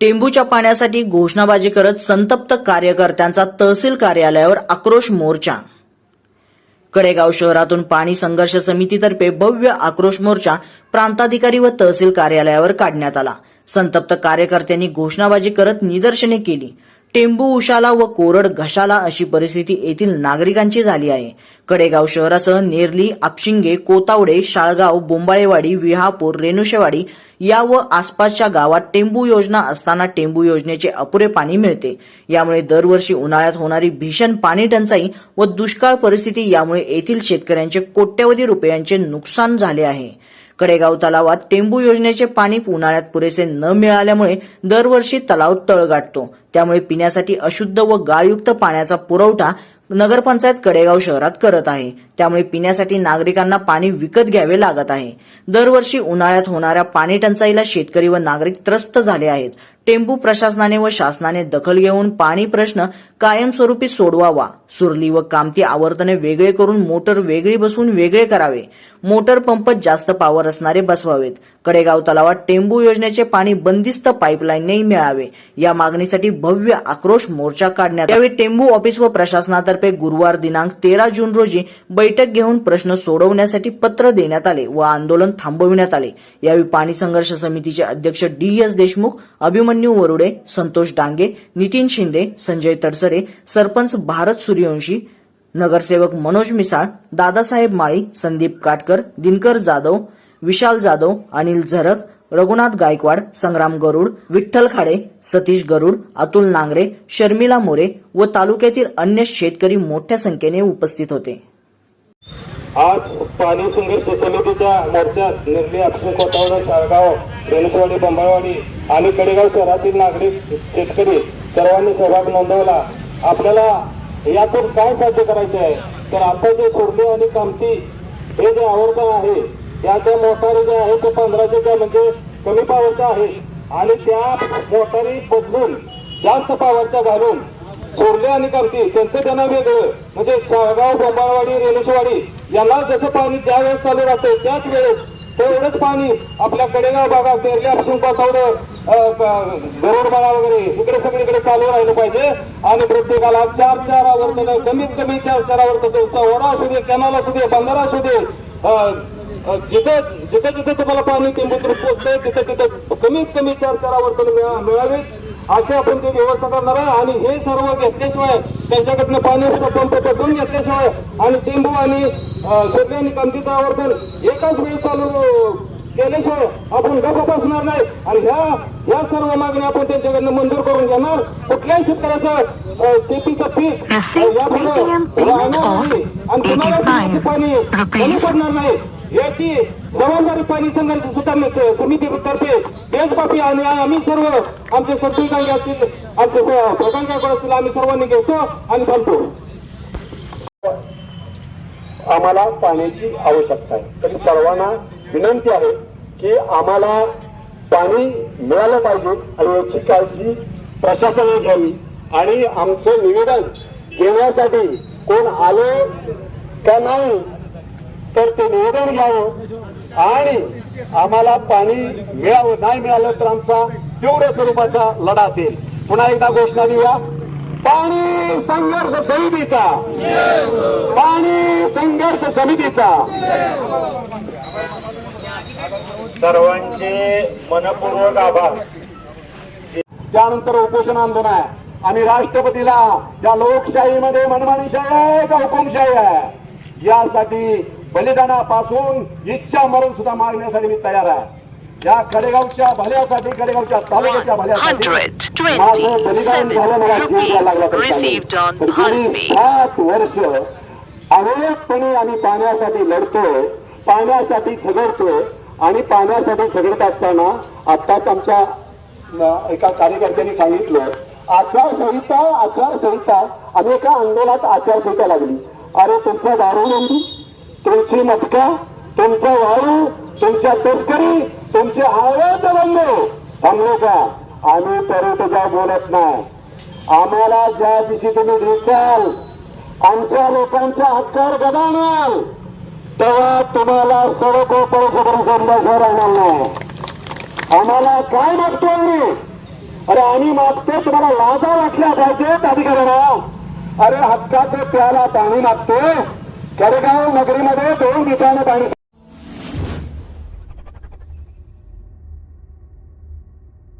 टेंबूच्या पाण्यासाठी घोषणाबाजी करत संतप्त कार्यकर्त्यांचा तहसील कार्यालयावर आक्रोश मोर्चा. कडेगाव शहरातून पाणी संघर्ष समितीतर्फे भव्य आक्रोश मोर्चा प्रांताधिकारी व तहसील कार्यालयावर काढण्यात आला. संतप्त कार्यकर्त्यांनी घोषणाबाजी करत निदर्शने केली. टेंबू उशाला व कोरड घशाला अशी परिस्थिती येथील नागरिकांची झाली आहे. कडेगाव शहरासह नेरली आपशिंगे कोतावडे शाळगाव बोंबाळेवाडी विहापूर रेणुशेवाडी या व आसपासच्या गावात टेंबू योजना असताना टेंबू योजनेचे अपुरे पाणी मिळते. यामुळे दरवर्षी उन्हाळ्यात होणारी भीषण पाणी टंचाई व दुष्काळ परिस्थिती यामुळे येथील शेतकऱ्यांचे कोट्यवधी रुपयांचे नुकसान झाले आहे. कडेगाव तलावात टेंबू योजनेचे पाणी उन्हाळ्यात पुरेसे न मिळाल्यामुळे दरवर्षी तलाव तळ गाठतो त्यामुळे पिण्यासाठी अशुद्ध व गाळयुक्त पाण्याचा पुरवठा नगरपंचायत कडेगाव शहरात करत आहे. त्यामुळे पिण्यासाठी नागरिकांना पाणी विकत घ्यावे लागत आहे. दरवर्षी उन्हाळ्यात होणाऱ्या पाणी टंचाईला शेतकरी व नागरिक त्रस्त झाले आहेत. टेंबू प्रशासनाने व शासनाने दखल घेऊन पाणी प्रश्न कायमस्वरूपी सोडवावा. सुरली व कामती आवर्तने वेगळे करून मोटर वेगळी बसवून वेगळे करावे. मोटर पंप जास्त पॉवर असणारे बसवावेत. कडेगाव तलावात टेंबू योजनेचे पाणी बंदिस्त पाईपलाईनने मिळावे. या मागणीसाठी भव्य आक्रोश मोर्चा काढण्यात यावेळी टेंबू ऑफिस व प्रशासनातर्फे गुरुवार दिनांक तेरा जून रोजी बैठक घेऊन प्रश्न सोडवण्यासाठी पत्र देण्यात आले व आंदोलन थांबविण्यात आले. यावेळी पाणी संघर्ष समितीचे अध्यक्ष डी एस देशमुख अभिमन्यू वरुडे संतोष डांगे नितीन शिंदे संजय तडसरे सरपंच भारत सूर्यवंशी नगरसेवक मनोज मिसाळ दादासाहेब माळी संदीप काटकर दिनकर जाधव विशाल जाधव अनिल झरक रघुनाथ गायकवाड संग्राम गरुड विठ्ठल खाडे सतीश गरुड अतुल नांगरे शर्मिला मोरे व तालुक्यातील अन्य शेतकरी मोठ्या संख्येने उपस्थित होते. आज पाणी संघर्ष समितीच्या मोर्चात निर्ली अक्षय कोटावडे शाळगाव रेणुसवाडी बंबाळवाडी आणि कडेगाव शहरातील नागरिक शेतकरी सर्वांनी सहभाग नोंदवला. आपल्याला यातून काय साध्य करायचे आहे? तर आता जे सोडले आणि कामती हे जे आवर्तन आहे या त्या मोटारी ज्या आहेत ते पंधराशे त्या म्हणजे कमी पावरच्या आहेत. आणि त्या मोटारी बदलून जास्त पावरच्या घालून कोरले आणि कामती त्यांचं त्यांना वेगळं. म्हणजे शहागाव बोंबाळवाडी रेणुसवाडी यांना जसं पाणी ज्या वेळेस चालू राहतं त्याच वेळेस तेवढंच पाणी आपल्या कडेगाव भागात तेरल्या पासून पावसावडं गरुड बाळा वगैरे इकडे सगळीकडे चालू राहिलं पाहिजे. आणि प्रत्येकाला चार चार आवर्तन कमीत कमी चार चार आवर्तन ओढा असू दे कॅनल असू दे बंधारा असू दे जिथे जिथे जिथं जिथं जिथं तुम्हाला पाणी टेंबूतून पोचतंय तिथं तिथं कमीत कमी चार चार आवर्तन मिळा- मिळावीत. अशी आपण ती व्यवस्था करणार आहे. आणि हे सर्व घेतल्याशिवाय त्यांच्याकडनं पाणी पंप पटवून घेतल्याशिवाय आणि टेंबू आणि सोडले आणि कंदीचं आवर्तन एकाच वेळी चालू केल्याशिवाय आपण गप्प बसणार नाही. आणि ह्या या सर्व मागण्या आपण त्यांच्याकडनं मंजूर करून घेणार. कुठल्याही शेतकऱ्याचं शेतीचं पीक यापुढे राहणार नाही. आणि कुणाला पिण्याचं पाणी कमी पडणार नाही. याची जबाबदारी पाणी संघर्ष सुद्धा समितीतर्फे देशव्यापी आणि आम्ही सर्व आमचे सरपंच असतील आमचे स- असतील आम्ही सर्वांनी घेतो आणि थांबतो. आम्हाला पाण्याची आवश्यकता आहे. तरी सर्वांना विनंती आहे की आम्हाला पाणी मिळालं पाहिजे आणि याची काळजी प्रशासनाने घ्यावी आणि आमचं निवेदन घेण्यासाठी कोण आले का नाही तर ते निवेदन घ्यावं. आणि आम्हाला पाणी मिळावं नाही मिळालं तर आमचा तीव्र स्वरूपाचा लढा असेल. पुन्हा एकदा घोषणा देऊया. पाणी संघर्ष समितीचा. पाणी संघर्ष समितीचा. सर्वांचे मनपूर्वक आभार. त्यानंतर उपोषण आंदोलन आहे. आणि राष्ट्रपतीला या लोकशाहीमध्ये मनमानीशाही आहे का हुकुमशाही आहे? यासाठी बलिदानापासून इच्छा मरण सुद्धा मागण्यासाठी मी तयार आहे या कडेगावच्या भल्यासाठी कडेगावच्या तालुक्याच्या भल्यासाठी 127 माझं बलिदान झालं मला जीव द्यायला लागला तरी received on चालेल. तर गेली Palvi. सात वर्ष आम्ही पाण्यासाठी लढतोय पाण्यासाठी झगडतोय आणि पाण्यासाठी झगडत असताना आत्ताच आमच्या एका कार्यकर्त्यांनी सांगितलं आचारसंहिता आचारसंहिता आम्ही एका आंदोलनात आचारसंहिता लागली अरे तुमचा दारूबंदी तुमची मटका तुमचा वाळू तुमच्या तस्करी तुमचे अवैध बंधू. थांबलो का आम्ही परत काय बोलत नाही. आम्हाला ज्या दिवशी तुम्ही दिसाल आमच्या लोकांच्या हक्कावर गदावणार तेव्हा तुम्हाला सडको परसपर संध्याशा राहणार नाही. आम्हाला काय मागतो आम्ही? अरे आम्ही मागतो तुम्हाला लाजा वाटल्या पाहिजेत अधिकाऱ्यांना. अरे हक्काचे प्याला पाणी मागतोय. जळगाव नगरीमध्ये दोन दिवसानं पाणी